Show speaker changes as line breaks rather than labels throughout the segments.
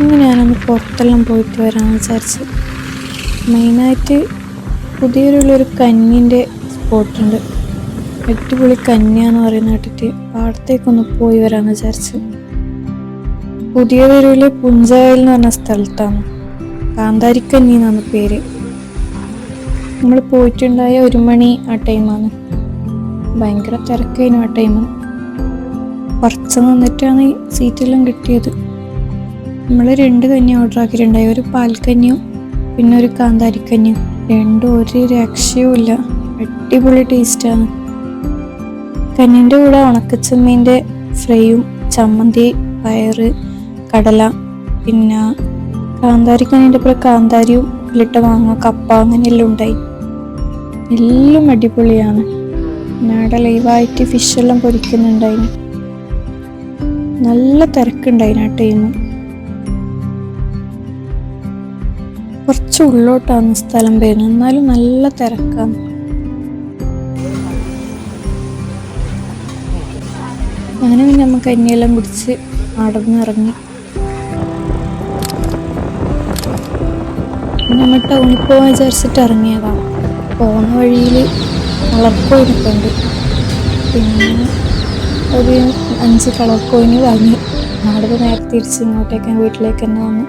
ഇന്ന് ഞാനൊന്ന് പുറത്തെല്ലാം പോയിട്ട് വരാമെന്ന് വിചാരിച്ച്. മെയിനായിട്ട് പുതിയൊരുള്ളൊരു കഞ്ഞിന്റെ സ്പോട്ടുണ്ട്. അടിപൊളി കന്യാന്ന് പറയുന്ന കേട്ടിട്ട് പാടത്തേക്കൊന്ന് പോയി വരാമെന്ന് വിചാരിച്ചു. പുതിയ വരൂൽ പുഞ്ചായൽ എന്ന് പറഞ്ഞ സ്ഥലത്താണ്. കാന്താരിക്കന്നി എന്നാണ് പേര്. നമ്മൾ പോയിട്ടുണ്ടായ ഒരു മണി ആ ടൈമാണ്. ഭയങ്കര തിരക്കായിരുന്നു ആ ടൈം കുറച്ച് നിന്നിട്ടാണ് സീറ്റെല്ലാം കിട്ടിയത്. നമ്മൾ രണ്ട് കഞ്ഞി ഓർഡർ ആക്കിയിട്ടുണ്ടായി. ഒരു പാൽക്കഞ്ഞിയും പിന്നെ ഒരു കാന്താരിക്കഞ്ഞിയും രണ്ടും ഒരു രക്ഷയും ഇല്ല. അടിപൊളി ടേസ്റ്റാണ് കഞ്ഞിന്റെ കൂടെ ഉണക്കച്ചമ്മീന്റെ ഫ്രൈയും ചമ്മന്തി പയറ് കടല പിന്നെ കാന്താരിക്കഞ്ഞിന്റെ അപ്പുറം കാന്താരിയും ഉപ്പിലിട്ട മാങ്ങ കപ്പ അങ്ങനെയെല്ലാം ഉണ്ടായി. എല്ലാം അടിപൊളിയാണ്. അവിടെ ലൈവായിട്ട് ഫിഷെല്ലാം പൊരിക്കുന്നുണ്ടായിരുന്നു നല്ല തിരക്കുണ്ടായിന് ആ ടൈം കുറച്ച് ഉള്ളോട്ടാണ് സ്ഥലം വരുന്നത്. എന്നാലും നല്ല തിരക്കാണ്. അങ്ങനെ പിന്നെ നമുക്ക് അന്യെല്ലാം കുടിച്ച് നടന്നിറങ്ങി. നമ്മൾ ടൗണിൽ പോകാൻ വിചാരിച്ചിട്ട് ഇറങ്ങിയതാണ് പോകുന്ന വഴിയിൽ കളർ കോയിനൊക്കെ ഉണ്ട്. പിന്നെ ഒരു അഞ്ച് കളർ കോയിന് വാങ്ങി. നാടത് നേരെ തിരിച്ച് ഇങ്ങോട്ടേക്ക് വീട്ടിലേക്ക് തന്നെ വന്നു.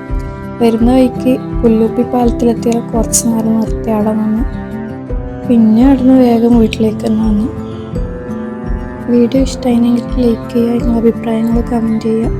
വരുന്ന വഴിക്ക് പുല്ലുപ്പി പാലത്തിലെത്തിയ കുറച്ച് നേരം നിർത്തി അവിടെ നിന്ന്. പിന്നെ അവിടുന്ന് വേഗം വീട്ടിലേക്ക് തന്നെ വന്നു വീഡിയോ ഇഷ്ടമായിരുന്നെങ്കിൽ ലൈക്ക് ചെയ്യുക അഭിപ്രായങ്ങൾ കമന്റ് ചെയ്യുക.